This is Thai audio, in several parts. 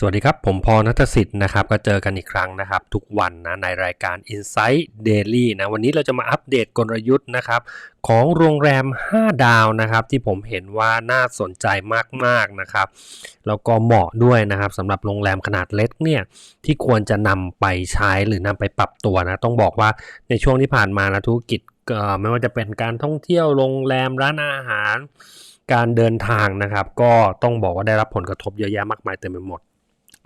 สวัสดีครับ ผมพอนัทสิทธิ์นะครับ ก็เจอกันอีกครั้งนะครับ ทุกวันนะในรายการ Insight Daily นะ วันนี้เราจะมาอัปเดตกลยุทธ์นะครับ ของโรงแรม 5 ดาวนะครับ ที่ผมเห็นว่าน่าสนใจมาก ๆ นะครับ แล้วก็เหมาะด้วยนะครับสำหรับโรงแรมขนาดเล็กเนี่ย ที่ควรจะนำไปใช้หรือนำไปปรับตัวนะ ต้องบอกว่าในช่วงที่ผ่านมานะธุรกิจไม่ว่าจะเป็นการท่องเที่ยวโรงแรมร้านอาหาร การเดินทางนะครับ ก็ต้องบอกว่าได้รับผลกระทบเยอะแยะมากมายเต็มไปหมด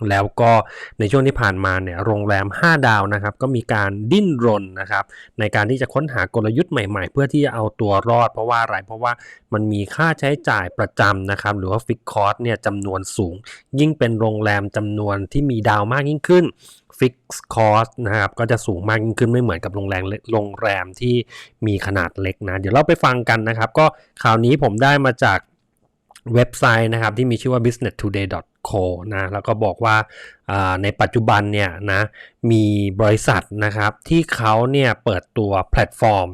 แล้วก็ในช่วงที่ผ่านมาเนี่ยโรงแรม 5 ดาวนะครับก็มีการดิ้นรนนะครับในการที่จะค้นหากลยุทธ์ใหม่ๆ เพื่อที่จะเอาตัวรอด เพราะว่าอะไรเพราะว่ามันมีค่าใช้จ่ายประจำนะครับหรือว่าฟิกคอร์สเนี่ยจำนวนสูง ยิ่งเป็นโรงแรมจำนวนที่มีดาวมากยิ่งขึ้นฟิกคอร์สนะครับก็จะสูงมากยิ่งขึ้นไม่เหมือนกับโรงแรมโรงแรมที่มีขนาดเล็กนะ เดี๋ยวเราไปฟังกันนะครับ ก็ข่าวนี้ผมได้มาจากเว็บไซต์นะครับที่มีชื่อว่า businesstoday นะแล้วก็บอกว่าในปัจจุบันเนี่ยนะมีบริษัทนะครับที่เขาเนี่ยเปิดตัวแพลตฟอร์ม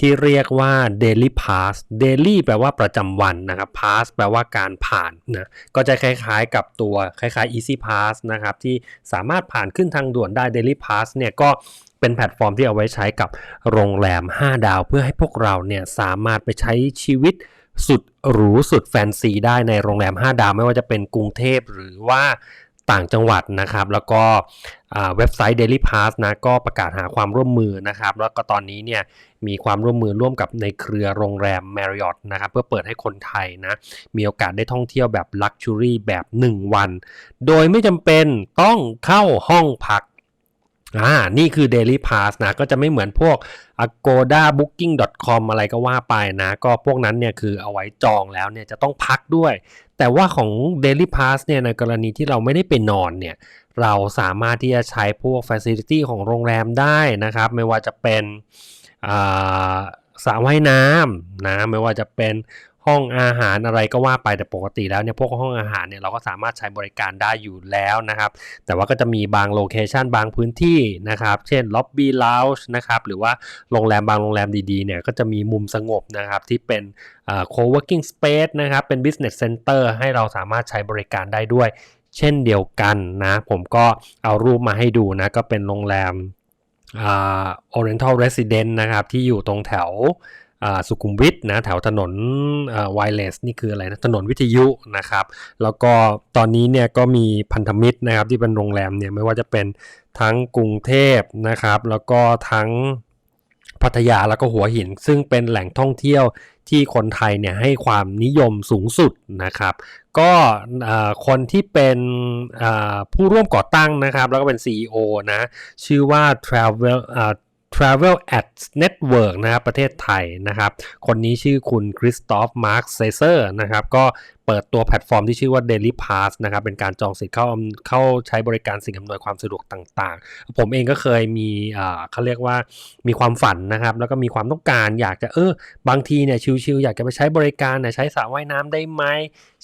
ที่เรียกว่า daily pass daily แปลว่าประจำวันนะครับ pass แปลว่าการผ่านนะก็จะคล้ายๆกับตัวคล้ายๆ easy pass นะครับที่สามารถผ่านขึ้นทางด่วนได้ daily pass เนี่ยก็เป็นแพลตฟอร์มที่เอาไว้ใช้กับโรงแรม 5 ดาว เพื่อให้พวกเราเนี่ยสามารถไปใช้ชีวิต สุดหรูสุดแฟนซีได้ในโรงแรม 5 ดาวไม่ว่าจะเป็นกรุงเทพหรือว่าต่างจังหวัดนะครับ แล้วก็เว็บไซต์ Daily Pass นะก็ประกาศหาความร่วมมือนะครับ แล้วก็ตอนนี้เนี่ยมีความร่วมมือร่วมกับในเครือโรงแรม Marriott นะครับ เพื่อเปิดให้คนไทยนะมีโอกาสได้ท่องเที่ยวแบบ Luxury แบบ 1 วัน โดยไม่จำเป็นต้องเข้าห้องพัก อ่านี่คือ Daily Pass นะ ก็จะไม่เหมือนพวก agoda booking.com อะไรก็ว่าไปนะ ก็พวกนั้นเนี่ยคือเอาไว้จองแล้วเนี่ยจะต้องพักด้วย แต่ว่าของ Daily Pass เนี่ยในกรณีที่เราไม่ได้ไปนอนเนี่ย เราสามารถที่จะใช้พวก Facility ของโรงแรมได้นะครับ ไม่ว่าจะเป็นสระว่ายน้ำนะ ไม่ว่าจะเป็น ห้องอาหารอะไรก็ว่าไปแต่ปกติแล้วเนี่ยพวกห้องอาหารเนี่ยเราก็สามารถใช้บริการได้อยู่แล้วนะครับ แต่ว่าก็จะมีบางโลเคชันบางพื้นที่นะครับ เช่นล็อบบี้ลาวช์นะครับหรือว่าโรงแรมบางโรงแรมดีๆเนี่ยก็จะมีมุมสงบนะครับที่เป็นเอ่อ co-working space นะครับเป็น business center ให้เราสามารถใช้บริการได้ด้วย เช่นเดียวกันนะผมก็เอารูปมาให้ดูนะก็เป็นโรงแรมอ่า Oriental Residence นะครับที่อยู่ตรงแถว สุขุมวิทนะแถวถนนไวเลสนี่คืออะไรนะถนนวิทยุนะครับ แล้วก็ตอนนี้เนี่ยก็มีพันธมิตรนะครับที่เป็นโรงแรมเนี่ยไม่ว่าจะเป็นทั้งกรุงเทพนะครับ แล้วก็ทั้งพัทยาแล้วก็หัวหิน ซึ่งเป็นแหล่งท่องเที่ยวที่คนไทยเนี่ยให้ความนิยมสูงสุดนะครับ ก็คนที่เป็นผู้ร่วมก่อตั้งนะครับ แล้วก็เป็น CEO นะชื่อว่า Travel Travel at Network นะครับประเทศไทยนะครับ คนนี้ชื่อคุณคริสตอฟมาร์คเซเซอร์นะครับก็เปิดตัวแพลตฟอร์มที่ชื่อว่า Daily Pass นะครับเป็นการจองสิทธิ์เข้าเข้าใช้บริการสิ่งอำนวยความสะดวกต่างๆ ผมเองก็เคยมีเขาเรียกว่ามีความฝันนะครับ แล้วก็มีความต้องการอยากจะเออบางทีเนี่ยชิวๆอยากจะไปใช้บริการเนี่ยใช้สระว่ายน้ำได้ไหม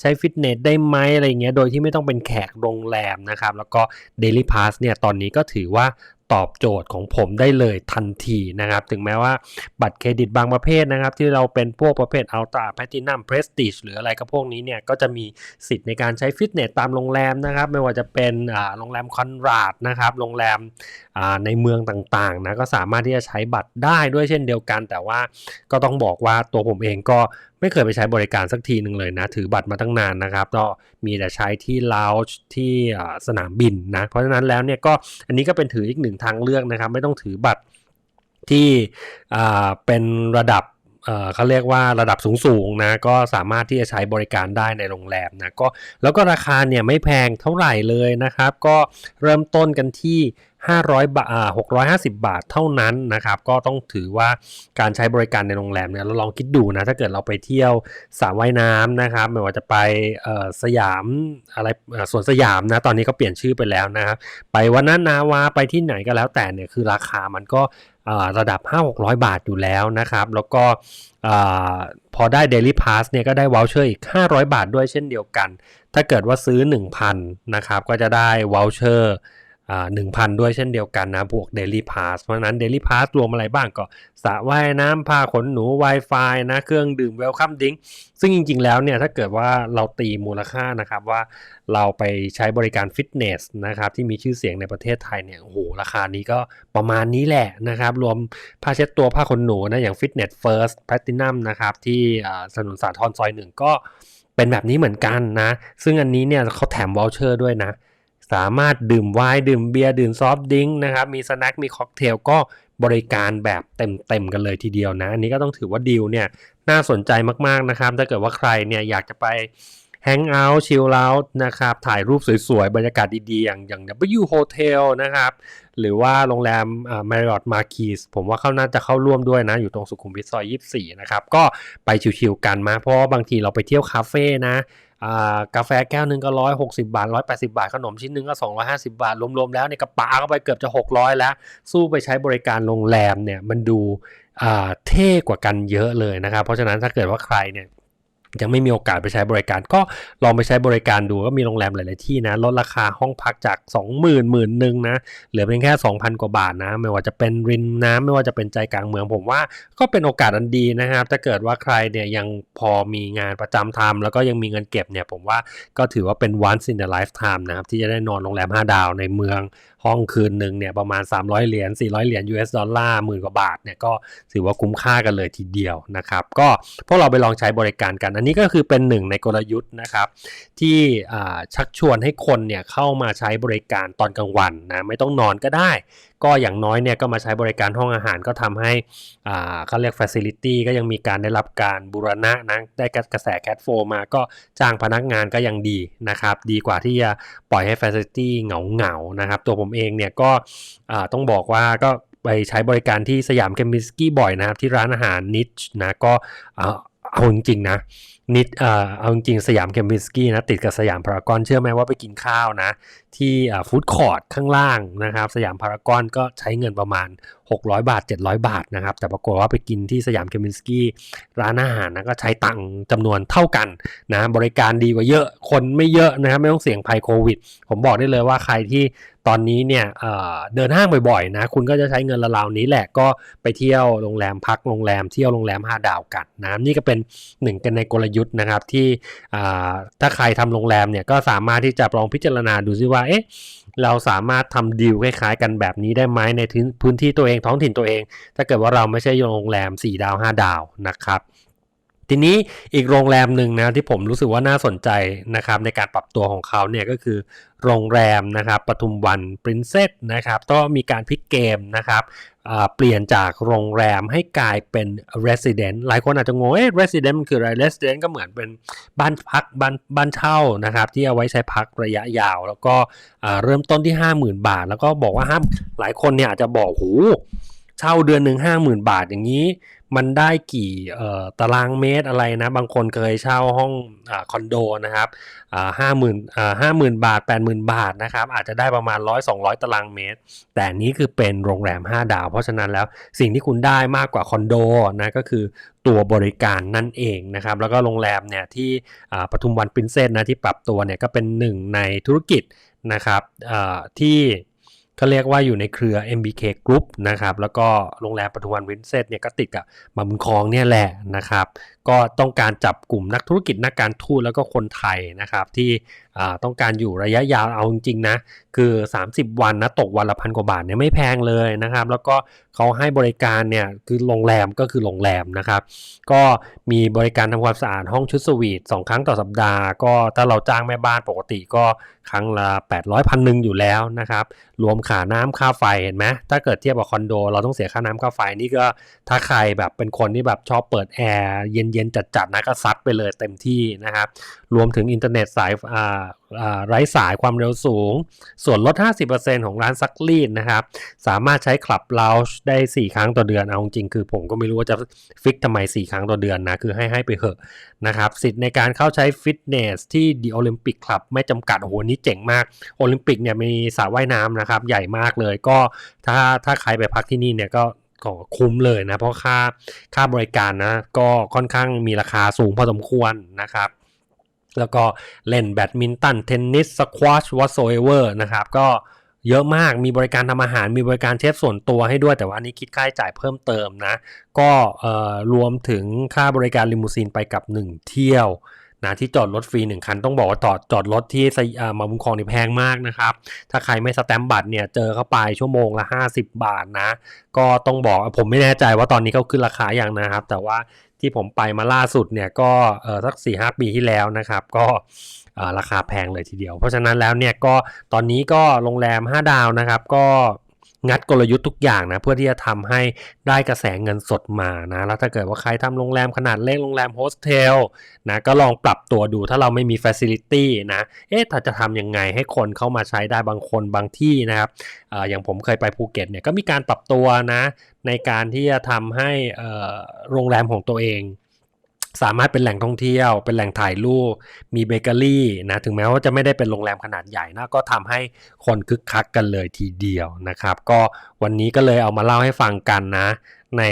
ใช้ฟิตเนสได้ไหมอะไรเงี้ยโดยที่ไม่ต้องเป็นแขกโรงแรมนะครับ แล้วก็ Daily Pass เนี่ยตอนนี้ก็ถือว่า ตอบโจทย์ของผมได้เลยทันทีนะครับ ถึงแม้ว่าบัตรเครดิตบางประเภทนะครับ ที่เราเป็นพวกประเภทอัลต้าแพตินัมเพรสติชหรืออะไรก็พวกนี้เนี่ยก็จะมีสิทธิ์ในการใช้ฟิตเนสตามโรงแรมนะครับ ไม่ว่าจะเป็นโรงแรมคอนราดนะครับโรงแรมในเมืองต่างๆนะก็สามารถที่จะใช้บัตรได้ด้วยเช่นเดียวกัน แต่ว่าก็ต้องบอกว่าตัวผมเองก็ไม่เคยไปใช้บริการสักทีหนึ่งเลยนะ ถือบัตรมาตั้งนานนะครับ ก็มีแต่ใช้ที่ลาวที่สนามบินนะ เพราะฉะนั้นแล้วเนี่ยก็อันนี้ก็เป็นถืออีกหนึ่งทางเลือกนะครับ ไม่ต้องถือบัตรที่เป็นระดับ เขาเรียกว่าระดับสูงๆนะก็สามารถที่จะใช้บริการได้ในโรงแรมนะก็แล้วก็ราคาเนี่ยไม่แพงเท่าไหร่เลยนะครับ ก็เริ่มต้นกันที่ 500 บาทอ่า650บาทเท่านั้นนะครับ ก็ต้องถือว่าการใช้บริการในโรงแรมเนี่ยเราลองคิดดูนะ ถ้าเกิดเราไปเที่ยวสระว่ายน้ำนะครับ ไม่ว่าจะไปสยามอะไรสวนสยามนะ ตอนนี้ก็เปลี่ยนชื่อไปแล้วนะครับ ไปวันนั้นนาวาไปที่ไหนก็แล้วแต่เนี่ยคือราคามันก็ ระดับ 5-600 บาทอยู่แล้วนะครับ แล้วก็พอได้ Daily Pass เนี่ยก็ได้วอลเชอร์อีก 500 บาทด้วยเช่นเดียวกัน ถ้าเกิดว่าซื้อ 1,000 นะครับ ก็จะได้วอลเชอร์ อ่า1,000ด้วยเช่นเดียวกันนะบวก Daily Pass เพราะนั้น Daily Pass รวมอะไรบ้างก็สระว่ายน้ำผ้าขนหนู Wi-Fi นะเครื่องดื่ม Welcome Drink ซึ่งจริง ๆ แล้วเนี่ย ถ้าเกิดว่าเราตีมูลค่านะครับว่าเราไปใช้บริการฟิตเนสนะครับที่มีชื่อเสียงในประเทศไทยเนี่ยโอ้โหราคานี้ก็ประมาณนี้แหละนะครับ รวมผ้าเช็ดตัวผ้าขนหนูนะอย่าง Fitness First Platinum นะครับที่อ่าถนนสาทรซอยหนึ่งก็เป็นแบบนี้เหมือนกันนะ ซึ่งอันนี้เนี่ยเขาแถมวอลเชอร์ด้วยนะ สามารถดื่มไวน์ดื่มเบียร์ดื่มซอฟต์ดิงก์นะครับ มีสแน็ค มีค็อกเทลก็บริการแบบเต็มๆกันเลยทีเดียวนะ อันนี้ก็ต้องถือว่าดีลเนี่ยน่าสนใจมากๆนะครับ ถ้าเกิดว่าใครเนี่ยอยากจะไปแฮงเอาท์ชิลเอาท์นะครับ ถ่ายรูปสวยๆ บรรยากาศดีๆ อย่างอย่าง W Hotel นะครับ หรือว่าโรงแรมอ่า Marriott Marquis ผมว่าเขาน่าจะเข้าร่วมด้วยนะ อยู่ตรงสุขุมวิทซอย 24 นะครับ ก็ไปชิวๆกันมา เพราะว่าบางทีเราไปเที่ยวคาเฟ่นะ กาแฟแก้วหนึ่งก็ร้อยหกสิบาทร้อยแปดสิบาท ขนมชิ้นหนึ่งก็สองร้อยห้าสิบาท รวมๆ แล้วเนี่ยกระป๋าเข้าไปเกือบจะหกร้อยแล้ว สู้ไปใช้บริการโรงแรมเนี่ยมันดูเท่กว่ากันเยอะเลยนะครับ เพราะฉะนั้นถ้าเกิดว่าใครเนี่ย ยังไม่มีโอกาสไปใช้บริการก็ลองไปใช้บริการดูก็มีโรงแรมหลาย ๆ ที่นะ ลดราคาห้องพักจาก 20,000หมื่นหนึ่งนะเหลือเพียงแค่ 2,000 กว่าบาทนะ ไม่ว่าจะเป็นริมน้ำไม่ว่าจะเป็นใจกลางเมืองผมว่า ก็เป็นโอกาสอันดีนะครับถ้าเกิดว่าใครเนี่ยยังพอมีงานประจำทำแล้วก็ยังมีเงินเก็บเนี่ยผมว่าก็ถือว่าเป็น once in a lifetime นะครับที่จะได้นอนโรงแรม 5 ดาวในเมืองห้องคืนหนึ่งเนี่ยประมาณ 300 เหรียญ 400 เหรียญ US ดอลลาร์หมื่นกว่าบาทเนี่ยก็ถือว่าคุ้มค่ากันเลยทีเดียวนะครับ ก็พวกเราไปลองใช้บริการกัน อันนี้ก็คือเป็นหนึ่งในกลยุทธ์นะครับ ที่ชักชวนให้คนเนี่ยเข้ามาใช้บริการตอนกลางวันนะไม่ต้องนอนก็ได้ ก็อย่างน้อยเนี่ยก็มาใช้บริการห้องอาหารก็ทำให้อ่าเขาเรียก Facility ก็ยังมีการได้รับการบูรณะนะได้กระแสแคดโฟมาก็จ้างพนักงานก็ยังดีนะครับ ดีกว่าที่จะปล่อยให้ Facility เหงาเหงาๆนะครับ ตัวผมเองเนี่ยก็อ่าต้องบอกว่าก็ไปใช้บริการที่สยามเคมิสกี้บ่อยนะครับ ที่ร้านอาหารนิชนะก็อาเอาจริงๆนะ นิดเอ่อเอาจริงสยามเคมบินสกี้นะติดกับสยามพารากอนเชื่อไหมว่าไปกินข้าวนะ ที่ฟู้ดคอร์ทข้างล่างนะครับ สยามพารากอนก็ใช้เงินประมาณ 600 บาท 700 บาทนะครับ แต่ปรากฏว่าไปกินที่สยามเคมบินสกี้ร้านอาหารนะก็ใช้ตังค์จำนวนเท่ากันนะบริการดีกว่าเยอะคนไม่เยอะนะครับไม่ต้องเสี่ยงภัยโควิด ผมบอกได้เลยว่าใครที่ตอนนี้เนี่ยเอ่อเดินห้างบ่อยๆนะคุณก็จะใช้เงินราวๆนี้แหละก็ไปเที่ยวโรงแรมพักโรงแรมเที่ยวโรงแรม5ดาวกันนะนี่ก็เป็นหนึ่งกันในกลยุทธ์นะครับที่ถ้าใครทำโรงแรมเนี่ยก็สามารถที่จะลองพิจารณาดูซิว่าเอ๊ะเราสามารถทำดีลคล้ายๆกันแบบนี้ได้ไหมในพื้นที่ตัวเองท้องถิ่นตัวเอง ถ้าเกิดว่าเราไม่ใช่โรงแรม 4 ดาว 5 ดาวนะครับทีนี้อีกโรงแรมหนึ่งนะที่ผมรู้สึกว่าน่าสนใจนะครับในการปรับตัวของเขาเนี่ยก็คือโรงแรมนะครับปทุมวันปรินเซสนะครับก็มีการพลิกเกมนะครับ เปลี่ยนจากโรงแรมให้กลายเป็น resident หลายคนอาจจะงงเอ๊ะ resident มันคืออะไร resident ก็เหมือนเป็นบ้านพักบ้านบ้านเช่านะครับที่เอาไว้ใช้พักระยะยาว แล้วก็เริ่มต้นที่ 50,000 บาท แล้วก็บอกว่าห้ามหลายคนเนี่ยอาจจะบอกโหเช่าเดือนหนึ่ง50,000บาทอย่างนี้ มันได้กี่เอ่อตารางเมตรอะไรนะบางคนเคยเช่าห้องอาคอนโดนะครับอ่าห้าหมื่นอ่าห้าหมื่นบาทแปดหมื่นบาทนะครับอาจจะได้ประมาณร้อยสองร้อยตารางเมตร แต่นี้คือเป็นโรงแรม 5 ดาว เพราะฉะนั้นแล้วสิ่งที่คุณได้มากกว่าคอนโดนะก็คือตัวบริการนั่นเองนะครับแล้วก็โรงแรมเนี่ยที่อ่าปทุมวันปรินเซสนะที่ปรับตัวเนี่ยก็เป็นหนึ่งในธุรกิจนะครับอ่าที่ เขาเรียกว่าอยู่ในเครือ MBK Group นะครับ แล้วก็โรงแรมปทุมวันวินเซตเนี่ยก็ติดกับมาบุญคลองเนี่ยแหละนะครับก็ต้องการจับกลุ่มนักธุรกิจนักการทูตแล้วก็คนไทยนะครับ ที่ต้องการอยู่ระยะยาวเอาจริงๆนะคือ 30 วันนะตกวันละพันกว่าบาทเนี่ยไม่แพงเลยนะครับ แล้วก็เขาให้บริการเนี่ยคือโรงแรมก็คือโรงแรมนะครับ ก็มีบริการทำความสะอาดห้องชุดสวีท2ครั้งต่อสัปดาห์ ก็ถ้าเราจ้างแม่บ้านปกติก็ครั้งละ 800พันหนึ่งอยู่แล้วนะครับ รวมค่าน้ำค่าไฟเห็นไหมถ้าเกิดเทียบกับคอนโด เราต้องเสียค่าน้ำค่าไฟนี่ก็ถ้าใครแบบเป็นคนที่แบบชอบเปิดแอร์เย็นๆจัดๆนะก็ซัดไปเลยเต็มที่นะครับ รวมถึงอินเทอร์เน็ตสายอ่าไร้สายความเร็วสูง ส่วนลด 50%ของร้านซักรีดนะครับ สามารถใช้คลับเลาชได้ 4 ครั้งต่อเดือน เอาจริงคือผมก็ไม่รู้ว่าจะฟิกทำไม 4 ครั้งต่อเดือนนะ คือให้ให้ไปเหอะนะครับ สิทธิ์ในการเข้าใช้ฟิตเนสที่ดีโอลิมปิกคลับไม่จำกัด โอ้โห นี่เจ๋งมาก โอลิมปิกเนี่ยมีสระว่ายน้ำนะครับ ใหญ่มากเลย ก็ถ้าถ้าใครไปพักที่นี่เนี่ยก็ ก็คุ้มเลยนะ เพราะค่าค่าบริการนะก็ค่อนข้างมีราคาสูงพอสมควรนะครับแล้วก็เล่นแบดมินตันเทนนิสสควอชวอตโซเอเวอร์นะครับก็เยอะมากมีบริการทำอาหารมีบริการเชฟส่วนตัวให้ด้วยแต่ว่านนี้คิดค่าใช้จ่ายเพิ่มเติมนะ ก็รวมถึงค่าบริการลิมูซีนไปกับ 1 เที่ยว นะที่จอดรถฟรี1คันต้องบอกว่าจอดจอดรถที่สยเอ่อมาบุญครองนี่แพงมากนะครับ ถ้าใครไม่สแตมป์บัตรเนี่ยเจอเข้าไปชั่วโมงละ 50 บาทนะ ก็ต้องบอกผมไม่แน่ใจว่าตอนนี้เขาขึ้นราคาอย่างนะครับ แต่ว่าที่ผมไปมาล่าสุดเนี่ยก็เออสัก4ีหปีที่แล้วนะครับ ก็ราคาแพงเลยทีเดียว เพราะฉะนั้นแล้วเนี่ยก็ตอนนี้ก็โรงแรม 5 ดาวนะครับ ก็ งัดกลยุทธ์ทุกอย่างนะเพื่อที่จะทำให้ได้กระแสเงินสดมานะแล้วถ้าเกิดว่าใครทำโรงแรมขนาดเล็กโรงแรมโฮสเทลนะก็ลองปรับตัวดูถ้าเราไม่มีฟ a ซิลิตี้นะเอ๊ะถ้าจะทำยังไงให้คนเข้ามาใช้ได้บางคนบางที่นะครับออย่างผมเคยไปภูเก็ตเนี่ยก็มีการปรับตัวนะในการที่จะทำให้โรงแรมของตัวเอง สามารถเป็นแหล่งท่องเที่ยว เป็นแหล่งถ่ายรูป มีเบเกอรี่นะ ถึงแม้ว่าจะไม่ได้เป็นโรงแรมขนาดใหญ่นะ ก็ทำให้คนคึกคักกันเลยทีเดียวนะครับ ก็วันนี้ก็เลยเอามาเล่าให้ฟังกันนะ ใน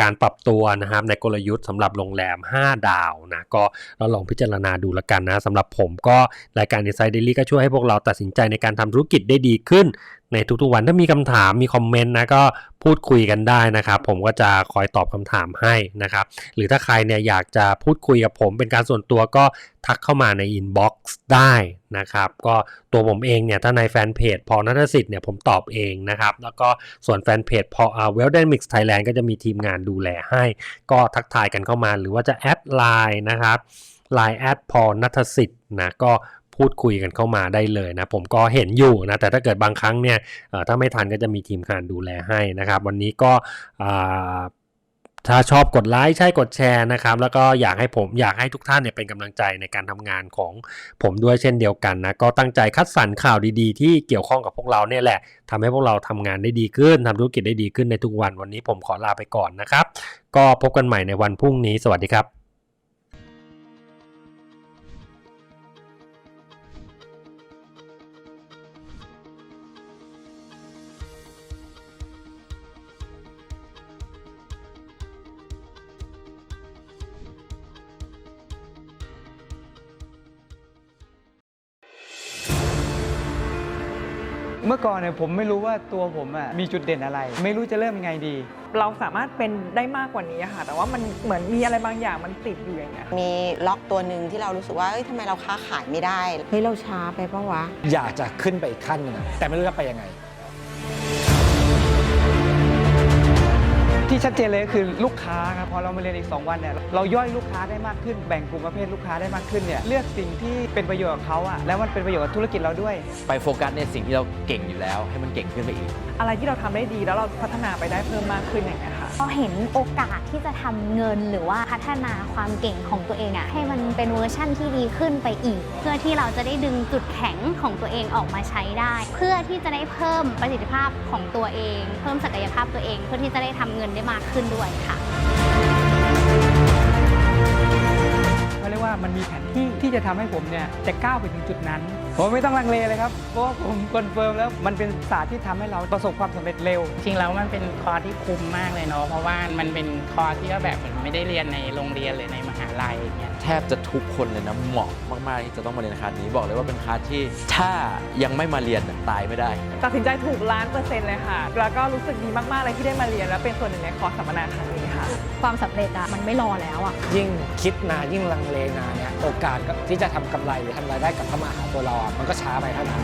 การปรับตัวนะครับ ในกลยุทธ์สำหรับโรงแรม 5 ดาวนะ ก็เราลองพิจารณาดูล้วกันนะสำหรับผมก็รายการ Inside Daily ก็ช่วยให้พวกเราตัดสินใจในการทำธุรกิจได้ดีขึ้นในทุกๆวันถ้ามีคำถามมีคอมเมนต์นะก็พูดคุยกันได้นะครับ ผมก็จะคอยตอบคำถามให้นะครับ หรือถ้าใครเนี่ยอยากจะพูดคุยกับผมเป็นการส่วนตัวก็ทักเข้ามาในอินบ็อกซ์ได้นะครับ ก็ตัวผมเองเนี่ยถ้าในแฟนเพจพอนัทสิทธิ์เนี่ยผมตอบเองนะครับ แล้วก็ส่วนแฟนเพจพออ่าเวลเดนมิกส์ไทยแลนด์ก็จะมีทีมงานดูแลให้ ก็ทักทายกันเข้ามาหรือว่าจะแอดไลน์นะครับ Line แอดพอนัทสิทธิ์นะก็ พูดคุยกันเข้ามาได้เลยนะ ผมก็เห็นอยู่นะแต่ถ้าเกิดบางครั้งเนี่ยถ้าไม่ทันก็จะมีทีมงานดูแลให้นะครับ วันนี้ก็ถ้าชอบกดไลค์ใช่กดแชร์นะครับ แล้วก็อยากให้ผมอยากให้ทุกท่านเนี่ยเป็นกำลังใจในการทำงานของผมด้วยเช่นเดียวกันนะ ก็ตั้งใจคัดสรรข่าวดีๆ ที่เกี่ยวข้องกับพวกเราเนี่ยแหละทำให้พวกเราทำงานได้ดีขึ้นทำธุรกิจได้ดีขึ้นในทุกวันวันนี้ผมขอลาไปก่อนนะครับ ก็พบกันใหม่ในวันพรุ่งนี้สวัสดีครับ เมื่อก่อนเนี่ยผมไม่รู้ว่าตัวผมอะมีจุดเด่นอะไร ไม่รู้จะเริ่มยังไงดี เราสามารถเป็นได้มากกว่านี้ค่ะ แต่ว่ามันเหมือนมีอะไรบางอย่างมันติดอยู่อย่างเงี้ยมีล็อกตัวหนึ่งที่เรารู้สึกว่าเอ้ยทำไมเราค้าขายไม่ได้ เฮ้ย เราช้าไปปะวะ อยากจะขึ้นไปอีกขั้นหนึงอะแต่ไม่รู้จะไปยังไง ที่ชัดเจนเลยก็คือลูกค้าครับพอเรามาเรียนอีก 2 วันเนี่ยเราย่อยลูกค้าได้มากขึ้นแบ่งกลุ่มประเภทลูกค้าได้มากขึ้นเนี่ยเลือกสิ่งที่เป็นประโยชน์กับเขาอะแล้วมันเป็นประโยชน์กับธุรกิจเราด้วย ไปโฟกัสในสิ่งที่เราเก่งอยู่แล้ว ให้มันเก่งขึ้นไปอีก อะไรที่เราทำได้ดีแล้วเราพัฒนาไปได้เพิ่มมากขึ้นอย่างเงี้ยค่ะ พอเห็นโอกาสที่จะทำเงินหรือว่าพัฒนาความเก่งของตัวเองอะให้มันเป็นเวอร์ชั่นที่ดีขึ้นไปอีก เพื่อที่เราจะได้ดึงจุดแข็งของตัวเองออกมาใช้ได้ เพื่อที่จะได้เพิ่มประสิทธิภาพของตัวเอง เพิ่มศักยภาพตัวเอง เพื่อที่จะได้ทำเงินได้มากขึ้นด้วยค่ะเขาเรียกว่ามันมีแผนที่ที่จะทำให้ผมเนี่ยจะก้าวไปถึงจุดนั้น ผมไม่ต้องลังเลเลยครับ เพราะว่าผมคอนเฟิร์มแล้วมันเป็นศาสตร์ที่ทำให้เราประสบความสำเร็จเร็ว จริงแล้วมันเป็นคอร์สที่คุ้มมากเลยเนาะ เพราะว่ามันเป็นคอร์สที่ว่าแบบเหมือนไม่ได้เรียนในโรงเรียนหรือในมหาลัยอย่างเงี้ย แทบจะทุกคนเลยนะเหมาะมากๆที่จะต้องมาเรียนคลาสนี้บอกเลยว่าเป็นคลาสที่ถ้ายังไม่มาเรียนน่ะตายไม่ได้ ตัดสินใจถูกล้านเปอร์เซ็นต์เลยค่ะ แล้วก็รู้สึกดีมากๆเลยที่ได้มาเรียน และเป็นส่วนหนึ่งในคอร์สสัมมนาครั้งนี้ค่ะ ความสำเร็จอะมันไม่รอแล้วอะยิ่งคิดนานยิ่งลังเลนานเนี่ย โอกาสที่จะทำกำไรหรือทำรายได้กับเข้ามาหาตัวเรามันก็ช้าไปเท่านั้น